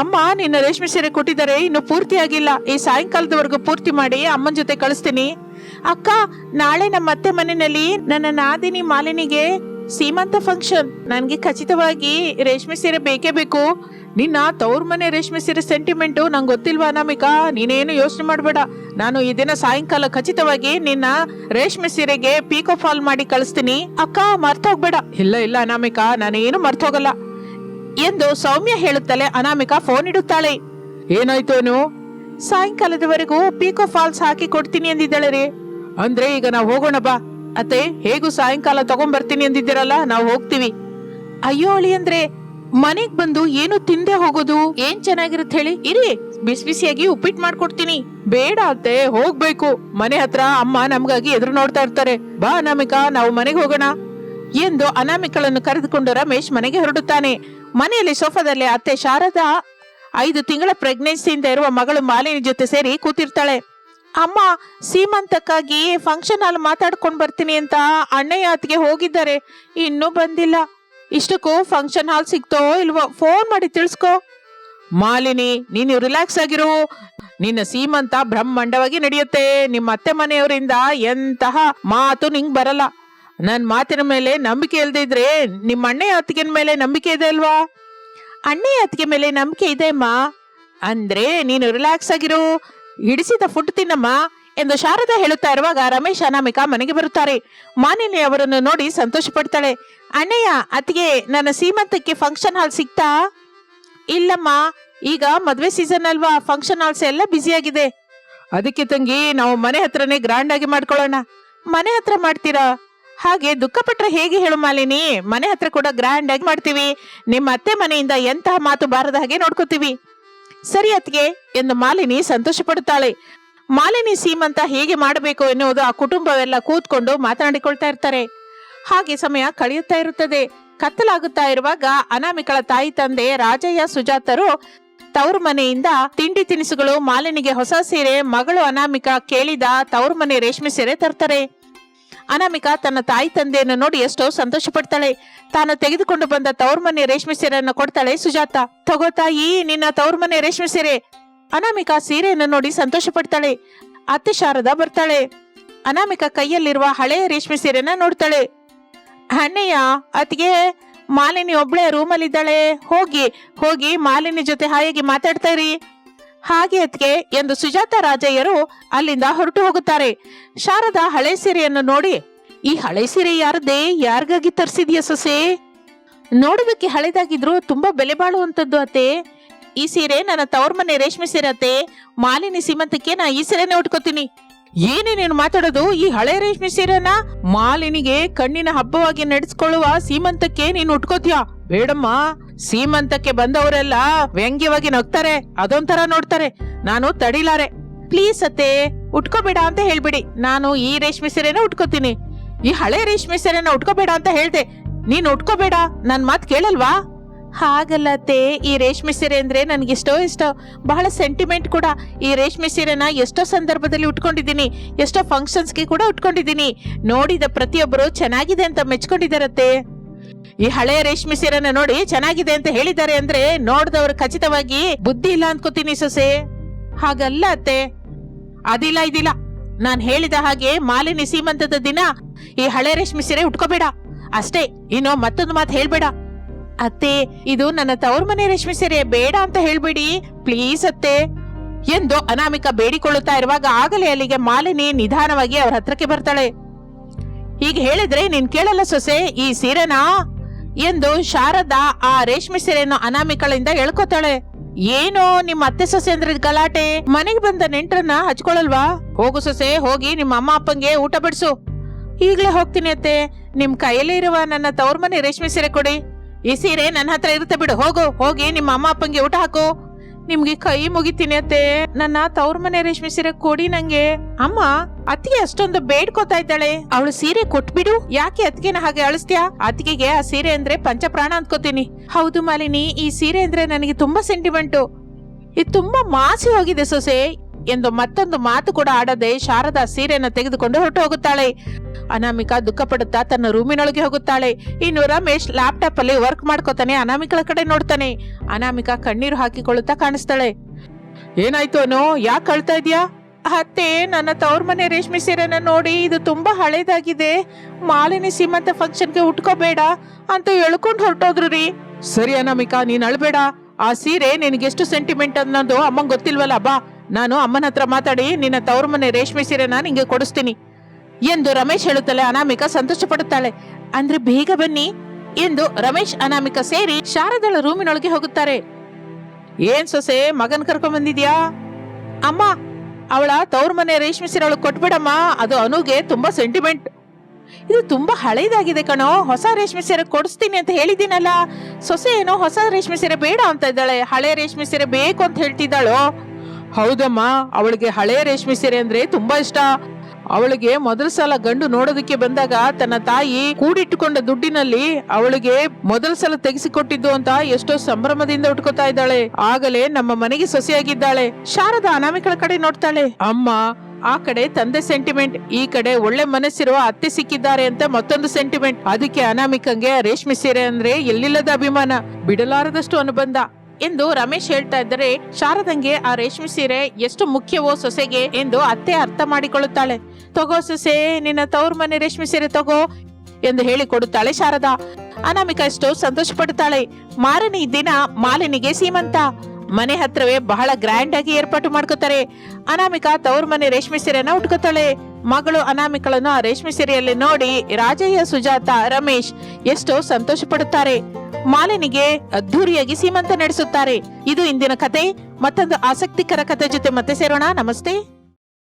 ಅಮ್ಮ ನಿನ್ನ ರೇಷ್ಮೆ ಸೀರೆ ಕೊಟ್ಟಿದ್ದಾರೆ, ಇನ್ನು ಪೂರ್ತಿ ಆಗಿಲ್ಲ. ಈ ಸಾಯಂಕಾಲದವರೆಗೂ ಪೂರ್ತಿ ಮಾಡಿ ಅಮ್ಮನ ಜೊತೆ ಕಳಿಸ್ತೀನಿ. ಅಕ್ಕ, ನಾಳೆ ನಮ್ಮ ಅತ್ತೆ ಮನೆಯಲ್ಲಿ ನನ್ನ ನಾದಿನಿ ಮಾಲಿನಿಗೆ ಸೀಮಂತ ಫಂಕ್ಷನ್ ನನಗೆ ಖಚಿತವಾಗಿ ರೇಷ್ಮೆ ಸೀರೆ ಬೇಕೇ ಬೇಕು. ನಿನ್ನ ತವ್ರ ಮನೆ ರೇಷ್ಮೆ ಸೀರೆ ಸೆಂಟಿಮೆಂಟು ನಂಗೆ ಗೊತ್ತಿಲ್ವಾ ಅನಾಮಿಕಾ? ನೀನೇನು ಯೋಚನೆ ಮಾಡಬೇಡ. ನಾನು ಈ ದಿನ ಸಾಯಂಕಾಲ ಖಚಿತವಾಗಿ ನಿನ್ನ ರೇಷ್ಮೆ ಸೀರೆಗೆ ಪೀಕೋ ಫಾಲ್ ಮಾಡಿ ಕಳಿಸ್ತೀನಿ. ಅಕ್ಕ, ಮರ್ತೋಗ್ಬೇಡ. ಇಲ್ಲ ಇಲ್ಲ ಅನಾಮಿಕಾ, ನಾನೇನು ಮರ್ತೋಗಲ್ಲ. ಎಂದು ಸೌಮ್ಯ ಹೇಳುತ್ತಲೇ ಅನಾಮಿಕಾ ಫೋನ್ ಇಡುತ್ತಾಳೆ. ಏನಾಯ್ತೇನು ಏನು ಸಾಯಂಕಾಲದವರೆಗೂ ಪೀಕೋ ಫಾಲ್ಸ್ ಹಾಕಿ ಕೊಡ್ತೀನಿ ಅಂದಿದ್ದಾಳೆ ರೀ. ಅಂದ್ರೆ ಈಗ ನಾವು ಹೋಗೋಣ ಬಾ. ಅತ್ತೆ, ಹೇಗೂ ಸಾಯಂಕಾಲ ತಗೊಂಡ್ಬರ್ತೀನಿ ಅಂದಿದ್ದೀರಲ್ಲ, ನಾವು ಹೋಗ್ತೀವಿ. ಅಯ್ಯೋ ಅಳಿ ಅಂದ್ರೆ, ಮನೆಗ್ ಬಂದು ಏನು ತಿಂದೆ ಹೋಗೋದು? ಏನ್ ಚೆನ್ನಾಗಿರುತ್ತೆ ಹೇಳಿ? ಇರಿ, ಬಿಸಿ ಬಿಸಿಯಾಗಿ ಉಪ್ಪಿಟ್ಟು ಮಾಡ್ಕೊಡ್ತೀನಿ. ಬೇಡ ಅತ್ತೆ, ಹೋಗ್ಬೇಕು. ಮನೆ ಹತ್ರ ಅಮ್ಮ ನಮ್ಗಾಗಿ ಎದುರು ನೋಡ್ತಾ ಇರ್ತಾರೆ. ಬಾ ಅನಾಮಿಕಾ, ನಾವು ಮನೆಗೆ ಹೋಗೋಣ. ಎಂದು ಅನಾಮಿಕಳನ್ನು ಕರೆದುಕೊಂಡು ರಮೇಶ್ ಮನೆಗೆ ಹೊರಡುತ್ತಾನೆ. ಮನೆಯಲ್ಲಿ ಸೋಫಾದಲ್ಲಿ ಅತ್ತೆ ಶಾರದಾ, ಐದು ತಿಂಗಳ ಪ್ರೆಗ್ನೆನ್ಸಿಯಿಂದ ಇರುವ ಮಗಳು ಮಾಲಿನಿ ಜೊತೆ ಸೇರಿ ಕೂತಿರ್ತಾಳೆ. ಅಮ್ಮ, ಸೀಮಂತಕ್ಕಾಗಿ ಫಂಕ್ಷನ್ ಹಾಲ್ ಮಾತಾಡ್ಕೊಂಡು ಬರ್ತೀನಿ ಅಂತ ಅಣ್ಣಯ್ಯ ಹೋಗಿದ್ದಾರೆ. ಇನ್ನೂ ಬಂದಿಲ್ಲ. ಇಷ್ಟಕ್ಕೂ ಫಂಕ್ಷನ್ ಹಾಲ್ ಸಿಕ್ತೋ ಇಲ್ವೋ ಫೋನ್ ಮಾಡಿ ತಿಳಿಸ್ಕೋ. ಮಾಲಿನಿ, ನೀನು ರಿಲ್ಯಾಕ್ಸ್ ಆಗಿರು. ನಿನ್ನ ಸೀಮಂತ ಬ್ರಹ್ಮಾಂಡವಾಗಿ ನಡೆಯುತ್ತೆ. ನಿಮ್ಮ ಅತ್ತೆ ಮನೆಯವರಿಂದ ಎಂತಹ ಮಾತು ನಿಂಗ್ ಬರಲ್ಲ. ನನ್ನ ಮಾತಿನ ಮೇಲೆ ನಂಬಿಕೆ ಇಲ್ದಿದ್ರೆ ನಿಮ್ಮ ಅಣ್ಣಯ್ಯ ಅತ್ತಿಗೆನ ಮೇಲೆ ನಂಬಿಕೆ ಇದೆ ಅಲ್ವಾ? ಅಣ್ಣಯ್ಯ ಅತ್ತಿಗೆ ಮೇಲೆ ನಂಬಿಕೆ ಇದೆ ಅಮ್ಮ. ಅಂದ್ರೆ ನೀನು ರಿಲ್ಯಾಕ್ಸ್ ಆಗಿರು. ಹಿಡಿಸಿದ ಫುಡ್ ತಿನ್ನಮ್ಮ ಎಂದು ಶಾರದಾ ಹೇಳುತ್ತಾ ಇರುವಾಗ ರಮೇಶ್ ಅನಾಮಿಕಾ ಮನೆಗೆ ಬರುತ್ತಾರೆ. ಮಾನಿನಿ ಅವರನ್ನು ನೋಡಿ ಸಂತೋಷ ಪಡ್ತಾಳೆ ಅಣ್ಣಯ್ಯ, ಅತ್ತಿಗೆ ನನ್ನ ಸೀಮಂತಕ್ಕೆ ಫಂಕ್ಷನ್ ಹಾಲ್ ಸಿಗ್ತಾ? ಇಲ್ಲಮ್ಮ, ಈಗ ಮದ್ವೆ ಸೀಸನ್ ಅಲ್ವಾ? ಫಂಕ್ಷನ್ ಹಾಲ್ಸ್ ಎಲ್ಲ ಬ್ಯುಸಿ ಆಗಿದೆ. ಅದಕ್ಕೆ ತಂಗಿ, ನಾವು ಮನೆ ಹತ್ರನೇ ಗ್ರ್ಯಾಂಡ್ ಆಗಿ ಮಾಡ್ಕೊಳ್ಳೋಣ. ಮನೆ ಹತ್ರ ಮಾಡ್ತೀರಾ? ಹಾಗೆ ದುಃಖ ಪಟ್ರೆ ಹೇಗೆ ಹೇಳು ಮಾಲಿನಿ? ಮನೆ ಹತ್ರ ಕೂಡ ಗ್ರ್ಯಾಂಡ್ ಆಗಿ ಮಾಡ್ತೀವಿ. ನಿಮ್ಮ ಅತ್ತೆ ಮನೆಯಿಂದ ಎಂತಹ ಮಾತು ಬಾರದ ಹಾಗೆ ನೋಡ್ಕೋತೀವಿ. ಸರಿ ಅತ್ಗೆ ಎಂದು ಮಾಲಿನಿ ಸಂತೋಷ ಪಡುತ್ತಾಳೆ ಮಾಲಿನಿ ಸೀಮಂತ ಹೇಗೆ ಮಾಡಬೇಕು ಎನ್ನುವುದು ಆ ಕುಟುಂಬವೆಲ್ಲ ಕೂತ್ಕೊಂಡು ಮಾತನಾಡಿಕೊಳ್ತಾ ಇರ್ತಾರೆ. ಹಾಗೆ ಸಮಯ ಕಳೆಯುತ್ತಾ ಇರುತ್ತದೆ. ಕತ್ತಲಾಗುತ್ತಾ ಇರುವಾಗ ಅನಾಮಿಕಳ ತಾಯಿ ತಂದೆ ರಾಜಯ್ಯ, ಸುಜಾತರು ತವರು ಮನೆಯಿಂದ ತಿಂಡಿ ತಿನಿಸುಗಳು ಮಾಲಿನಿಗೆ ಹೊಸ ಸೀರೆ, ಮಗಳು ಅನಾಮಿಕ ಕೇಳಿದ ತವರು ಮನೆ ರೇಷ್ಮೆ ಸೀರೆ ತರ್ತಾರೆ ಅನಾಮಿಕಾ ತನ್ನ ತಾಯಿ ತಂದೆಯನ್ನು ನೋಡಿ ಎಷ್ಟೋ ಸಂತೋಷ ಪಡ್ತಾಳೆ ತಾನು ತೆಗೆದುಕೊಂಡು ಬಂದ ತೌರ್ಮನೆ ಮನೆ ರೇಷ್ಮೆ ಸೀರೆಯನ್ನು ಕೊಡ್ತಾಳೆ ಸುಜಾತ. ತಗೋ ತಾಯಿ, ನಿನ್ನ ತೌರ್ಮನೆ ಮನೆ ರೇಷ್ಮೆ ಸೀರೆ. ಅನಾಮಿಕಾ ಸೀರೆಯನ್ನು ನೋಡಿ ಸಂತೋಷ ಪಡ್ತಾಳೆ ಅತ್ತೆ ಶಾರದಾ ಬರ್ತಾಳೆ. ಅನಾಮಿಕಾ ಕೈಯಲ್ಲಿರುವ ಹಳೆಯ ರೇಷ್ಮೆ ಸೀರೆನ ನೋಡ್ತಾಳೆ. ಅಣ್ಣಯ್ಯ, ಅತ್ತಿಗೆ ಮಾಲಿನಿ ಒಬ್ಳೆ ರೂಮಲ್ಲಿದ್ದಾಳೆ. ಹೋಗಿ ಹೋಗಿ ಮಾಲಿನಿ ಜೊತೆ ಹಾಯಾಗಿ ಮಾತಾಡ್ತಾ ಇರಿ. ಹಾಗೆ ಅದಕ್ಕೆ ಎಂದು ಸುಜಾತ ರಾಜಯ್ಯರು ಅಲ್ಲಿಂದ ಹೊರಟು ಹೋಗುತ್ತಾರೆ. ಶಾರದಾ ಹಳೆ ಸೀರೆಯನ್ನು ನೋಡಿ, ಈ ಹಳೆ ಸೀರೆ ಯಾರದೇ, ಯಾರಿಗಾಗಿ ತರಿಸಿದ್ಯಾ ಸೊಸೆ? ನೋಡೋದಕ್ಕೆ ಹಳೆದಾಗಿದ್ರು ತುಂಬಾ ಬೆಲೆ ಬಾಳುವಂತದ್ದು ಅತ್ತೆ. ಈ ಸೀರೆ ನನ್ನ ತವ್ರ ಮನೆ ರೇಷ್ಮೆ ಸೀರೆ ಅತ್ತೆ. ಮಾಲಿನಿ ಸೀಮಂತಕ್ಕೆ ನಾ ಈ ಸೀರೆನೇ ಉಟ್ಕೋತೀನಿ. ಏನೇ ನೀನು ಮಾತಾಡೋದು, ಈ ಹಳೆ ರೇಷ್ಮೆ ಸೀರೆನ ಮಾಲಿನಿಗೆ ಕಣ್ಣಿನ ಹಬ್ಬವಾಗಿ ನಡೆಸ್ಕೊಳ್ಳುವ ಸೀಮಂತಕ್ಕೆ ನೀನು ಉಟ್ಕೋತೀಯ? ಬೇಡಮ್ಮ, ಸೀಮಂತಕ್ಕೆ ಬಂದವರೆಲ್ಲ ವ್ಯಂಗ್ಯವಾಗಿ ನಗ್ತಾರೆ, ಅದೊಂಥರ ನೋಡ್ತಾರೆ. ನಾನು ತಡಿಲಾರೆ. ಪ್ಲೀಸ್ ಅತ್ತೆ, ಉಟ್ಕೋಬೇಡ ಅಂತ ಹೇಳ್ಬಿಡಿ. ನಾನು ಈ ರೇಷ್ಮೆ ಸೀರೆನ ಉಟ್ಕೋತೀನಿ. ಈ ಹಳೆ ರೇಷ್ಮೆ ಸೀರೆನ ಉಟ್ಕೋಬೇಡ ಅಂತ ಹೇಳ್ದೆ. ನೀನ್ ಉಟ್ಕೋಬೇಡ, ನನ್ ಮಾತ್ ಕೇಳಲ್ವಾ? ಹಾಗಲ್ಲ ಅತ್ತೆ ಈ ರೇಷ್ಮೆ ಸೀರೆ ಅಂದ್ರೆ ನನ್ಗೆ ಎಷ್ಟೋ ಇಷ್ಟ. ಬಹಳ ಸೆಂಟಿಮೆಂಟ್ ಕೂಡ ಈ ರೇಷ್ಮೆ ಸೀರೆನ ಎಷ್ಟೋ ಸಂದರ್ಭದಲ್ಲಿ ಉಟ್ಕೊಂಡಿದ್ದೀನಿ, ಎಷ್ಟೋ ಫಂಕ್ಷನ್ಸ್ಗೆ ಕೂಡ ಉಟ್ಕೊಂಡಿದ್ದೀನಿ. ನೋಡಿದ ಪ್ರತಿಯೊಬ್ಬರು ಚೆನ್ನಾಗಿದೆ ಅಂತ ಮೆಚ್ಕೊಂಡಿದ್ದಾರತ್ತೆ. ಈ ಹಳೆಯ ರೇಷ್ಮೆ ಸೀರೆನ ನೋಡಿ ಚೆನ್ನಾಗಿದೆ ಅಂತ ಹೇಳಿದ್ದಾರೆ ಅಂದ್ರೆ ನೋಡಿದವರು ಖಚಿತವಾಗಿ ಬುದ್ಧಿ ಇಲ್ಲ ಅನ್ಕೋತೀನಿ ಸೊಸೆ. ಹಾಗಲ್ಲ ಅತ್ತೆ ಅದಿಲ್ಲ, ಇದಿಲ್ಲ. ನಾನ್ ಹೇಳಿದ ಹಾಗೆ ಮಾಲಿನಿ ಸೀಮಂತದ ದಿನ ಈ ಹಳೆ ರೇಷ್ಮೆ ಸೀರೆ ಉಟ್ಕೋಬೇಡ. ಅಷ್ಟೇ, ಇನ್ನು ಮತ್ತೊಂದು ಮಾತು ಹೇಳ್ಬೇಡ. ಅತ್ತೆ, ಇದು ನನ್ನ ತವ್ರ ಮನೆ ರೇಷ್ಮೆ ಸೀರೆ, ಬೇಡ ಅಂತ ಹೇಳ್ಬಿಡಿ. ಪ್ಲೀಸ್ ಅತ್ತೆ. ಎಂದು ಅನಾಮಿಕ ಬೇಡಿಕೊಳ್ಳುತ್ತಾ ಇರುವಾಗ ಆಗಲೇ ಅಲ್ಲಿಗೆ ಮಾಲಿನಿ ನಿಧಾನವಾಗಿ ಅವ್ರ ಹತ್ರಕ್ಕೆ ಬರ್ತಾಳೆ. ಹೀಗೆ ಹೇಳಿದ್ರೆ ನೀನ್ ಕೇಳಲ್ಲ ಸೊಸೆ, ಈ ಸೀರೆನಾ? ಎಂದು ಶಾರದಾ ಆ ರೇಷ್ಮೆ ಸೀರೆಯನ್ನು ಅನಾಮಿಕಳಿಂದ ಎಳ್ಕೊತಾಳೆ. ಏನು, ನಿಮ್ಮ ಅತ್ತೆ ಸೊಸೆ ಅಂದ್ರೆ ಗಲಾಟೆ? ಮನೆಗೆ ಬಂದ ನೆಂಟ್ರನ್ನ ಹಚ್ಕೊಳಲ್ವಾ ಹೋಗು ಸೊಸೆ, ಹೋಗಿ ನಿಮ್ಮ ಅಮ್ಮ ಅಪ್ಪಂಗೆ ಊಟ ಬಿಡ್ಸು. ಈಗ್ಲೇ ಹೋಗ್ತೀನಿ ಅತ್ತೆ. ನಿಮ್ ಕೈಯಲ್ಲಿ ಇರುವ ನನ್ನ ತವ್ರ ಮನೆ ರೇಷ್ಮೆ ಸೀರೆ ಕೊಡಿ. ಈ ಸೀರೆ ನನ್ನ ಹತ್ರ ಇರುತ್ತೆ ಬಿಡು. ಹೋಗು, ಹೋಗಿ ನಿಮ್ಮ ಅಮ್ಮ ಅಪ್ಪಂಗೆ ಊಟ ಹಾಕು. ನಿಮ್ಗೆ ಕೈ ಮುಗಿತೀನಿ ಅತ್ತೆ. ನನ್ನ ತವ್ರ ಮನೆ ರೇಷ್ಮೆ ಸೀರೆ ಕೊಡಿ ನಂಗೆ. ಅಮ್ಮ, ಅತ್ತಿಗೆ ಅಷ್ಟೊಂದು ಬೇಡ್ಕೋತಾ ಇದ್ದಾಳೆ. ಅವಳು ಸೀರೆ ಕೊಟ್ಬಿಡು. ಯಾಕೆ ಅತ್ತಿಗೆನ ಹಾಗೆ ಅಳಿಸ್ತ್ಯಾ? ಅತ್ತಿಗೆಗೆ ಆ ಸೀರೆ ಅಂದ್ರೆ ಪಂಚಪ್ರಾಣ ಅಂದ್ಕೋತೀನಿ ಹೌದು ಮಾಲಿನಿ, ಈ ಸೀರೆ ಅಂದ್ರೆ ನನಗೆ ತುಂಬಾ ಸೆಂಟಿಮೆಂಟು ಇದು ತುಂಬಾ ಮಾಸಿ ಹೋಗಿದೆ ಸೊಸೆ. ಎಂದು ಮತ್ತೊಂದು ಮಾತು ಕೂಡ ಆಡದೆ ಶಾರದಾ ಸೀರೆಯನ್ನು ತೆಗೆದುಕೊಂಡು ಹೊರಟು ಹೋಗುತ್ತಾಳೆ. ಅನಾಮಿಕಾ ದುಃಖ ಪಡುತ್ತಾ ತನ್ನ ರೂಮಿನೊಳಗೆ ಹೋಗುತ್ತಾಳೆ. ಇನ್ನು ರಮೇಶ್ ಲ್ಯಾಪ್ಟಾಪ್ ಅಲ್ಲಿ ವರ್ಕ್ ಮಾಡ್ಕೋತಾನೆ, ಅನಾಮಿಕಳ ಕಡೆ ನೋಡ್ತಾನೆ. ಅನಾಮಿಕಾ ಕಣ್ಣೀರು ಹಾಕಿಕೊಳ್ಳುತ್ತಾ ಕಾಣಿಸ್ತಾಳೆ. ಏನಾಯ್ತು ಅನು, ಯಾಕೆ ಕಳ್ತಾ ಇದ್ಯಾ? ಅತ್ತೆ, ನನ್ನ ತವ್ರ ಮನೆ ರೇಷ್ಮೆ ಸೀರೆನ ನೋಡಿ ಇದು ತುಂಬಾ ಹಳೇದಾಗಿದೆ. ಮಾಲಿನಿ ಸೀಮಂತ ಫಂಕ್ಷನ್ಗೆ ಉಟ್ಕೋಬೇಡ ಅಂತ ಎಳ್ಕೊಂಡು ಹೊರಟೋದ್ರು ರೀ. ಸರಿ ಅನಾಮಿಕಾ, ನೀನ್ ಅಳ್ಬೇಡ. ಆ ಸೀರೆ ನಿನಗೆಷ್ಟು ಸೆಂಟಿಮೆಂಟ್ ಅನ್ನೋದು ಅಮ್ಮಂಗ್ ಗೊತ್ತಿಲ್ವಲ್ಲ, ಬಾ. ನಾನು ಅಮ್ಮನ ಹತ್ರ ಮಾತಾಡಿ ನಿನ್ನ ತವರು ಮನೆ ರೇಷ್ಮೆ ಸೀರೆನ ನಿಂಗೆ ಕೊಡಿಸ್ತೀನಿ. ಎಂದು ರಮೇಶ್ ಹೇಳುತ್ತಲೇ ಅನಾಮಿಕ ಸಂತೋಷ ಪಡುತ್ತಾಳೆ ಅಂದ್ರೆ ಬೇಗ ಬನ್ನಿ, ಎಂದು ರಮೇಶ್ ಅನಾಮಿಕ ಸೇರಿ ಶಾರದಳ ರೂಮಿನೊಳಗೆ ಹೋಗುತ್ತಾರೆ. ಏನ್ ಸೊಸೆ, ಮಗನ್ ಕರ್ಕೊಂಡ್ ಬಂದಿದ್ಯಾ? ಅಮ್ಮ, ಅವಳ ತವ್ರ ಮನೆ ರೇಷ್ಮೆ ಸೀರೆ ಅವಳು ಕೊಟ್ಬಿಡಮ್ಮ, ಅದು ಅನುಗೆ ತುಂಬಾ ಸೆಂಟಿಮೆಂಟ್ ಇದು ತುಂಬಾ ಹಳೇದಾಗಿದೆ ಕಣೋ, ಹೊಸ ರೇಷ್ಮೆ ಸೀರೆ ಕೊಡಿಸ್ತೀನಿ ಅಂತ ಹೇಳಿದ್ದೀನಲ್ಲ. ಸೊಸೆ ಏನೋ ಹೊಸ ರೇಷ್ಮೆ ಸೀರೆ ಬೇಡ ಅಂತ ಇದ್ದಾಳೆ, ಹಳೆ ರೇಷ್ಮೆ ಸೀರೆ ಬೇಕು ಅಂತ ಹೇಳ್ತಿದ್ದಾಳು? ಹೌದಮ್ಮ, ಅವಳಿಗೆ ಹಳೆ ರೇಷ್ಮೆ ಸೀರೆ ಅಂದ್ರೆ ತುಂಬಾ ಇಷ್ಟ. ಅವಳಿಗೆ ಮೊದಲ ಸಲ ಗಂಡು ನೋಡೋದಕ್ಕೆ ಬಂದಾಗ ತನ್ನ ತಾಯಿ ಕೂಡಿಟ್ಟುಕೊಂಡ ದುಡ್ಡಿನಲ್ಲಿ ಅವಳಿಗೆ ಮೊದಲ ಸಲ ತೆಗೆಸಿಕೊಟ್ಟಿದ್ದು ಅಂತ ಎಷ್ಟೋ ಸಂಭ್ರಮದಿಂದ ಉಟ್ಕೋತಾ ಇದ್ದಾಳೆ. ಆಗಲೇ ನಮ್ಮ ಮನೆಗೆ ಸೊಸೆಯಾಗಿದ್ದಾಳೆ. ಶಾರದಾ ಅನಾಮಿಕಳ ಕಡೆ ನೋಡ್ತಾಳೆ. ಅಮ್ಮ, ಆ ಕಡೆ ತಂದೆ ಸೆಂಟಿಮೆಂಟ್ ಈ ಕಡೆ ಒಳ್ಳೆ ಮನಸ್ಸಿರುವ ಅತ್ತೆ ಸಿಕ್ಕಿದ್ದಾರೆ ಅಂತ ಮತ್ತೊಂದು ಸೆಂಟಿಮೆಂಟ್ ಅದಕ್ಕೆ ಅನಾಮಿಕಂಗೆ ರೇಷ್ಮೆ ಸೀರೆ ಅಂದ್ರೆ ಎಲ್ಲಿಲ್ಲದ ಅಭಿಮಾನ. ಬಿಡಲಾರದಷ್ಟು ಅನುಬಂಧ. ಎಂದು ರಮೇಶ್ ಹೇಳ್ತಾ ಇದ್ದರೆ. ಶಾರದಂಗೆ ಆ ರೇಷ್ಮೆ ಸೀರೆ ಎಷ್ಟು ಮುಖ್ಯವೋ ಸೊಸೆಗೆ ಎಂದು ಅತ್ತೆ ಅರ್ಥ ಮಾಡಿಕೊಳ್ಳುತ್ತಾಳೆ. ತಗೋ ಸೊಸೆ, ನಿನ್ನ ತವ್ರ ಮನೆ ರೇಷ್ಮೆ ಸೀರೆ ತಗೋ ಎಂದು ಹೇಳಿ ಕೊಡುತ್ತಾಳೆ ಶಾರದಾ. ಅನಾಮಿಕಾ ಎಷ್ಟು ಸಂತೋಷ ಪಡುತ್ತಾಳೆ ಮಾರನೇ ದಿನ ಮಾಲಿನಿಗೆ ಸೀಮಂತ. ಮನೆ ಹತ್ರವೇ ಬಹಳ ಗ್ರ್ಯಾಂಡ್ ಆಗಿ ಏರ್ಪಾಟು ಮಾಡ್ಕೋತಾರೆ. ಅನಾಮಿಕಾ ತವ್ರ ಮನೆ ರೇಷ್ಮೆ ಸೀರೆನ ಉಟ್ಕೋತಾಳೆ. ಮಗಳು ಅನಾಮಿಕಳನ್ನು ರೇಷ್ಮೆ ಸೀರೆಯಲ್ಲಿ ನೋಡಿ ರಾಜಯ್ಯ, ಸುಜಾತ, ರಮೇಶ್ ಎಷ್ಟೋ ಸಂತೋಷ ಪಡುತ್ತಾರೆ ಮಾಲಿನಿಗೆ ಅದ್ಧೂರಿಯಾಗಿ ಸೀಮಂತ ನಡೆಸುತ್ತಾರೆ. ಇದು ಇಂದಿನ ಕತೆ. ಮತ್ತೊಂದು ಆಸಕ್ತಿಕರ ಕತೆ ಜೊತೆ ಮತ್ತೆ ಸೇರೋಣ. ನಮಸ್ತೆ.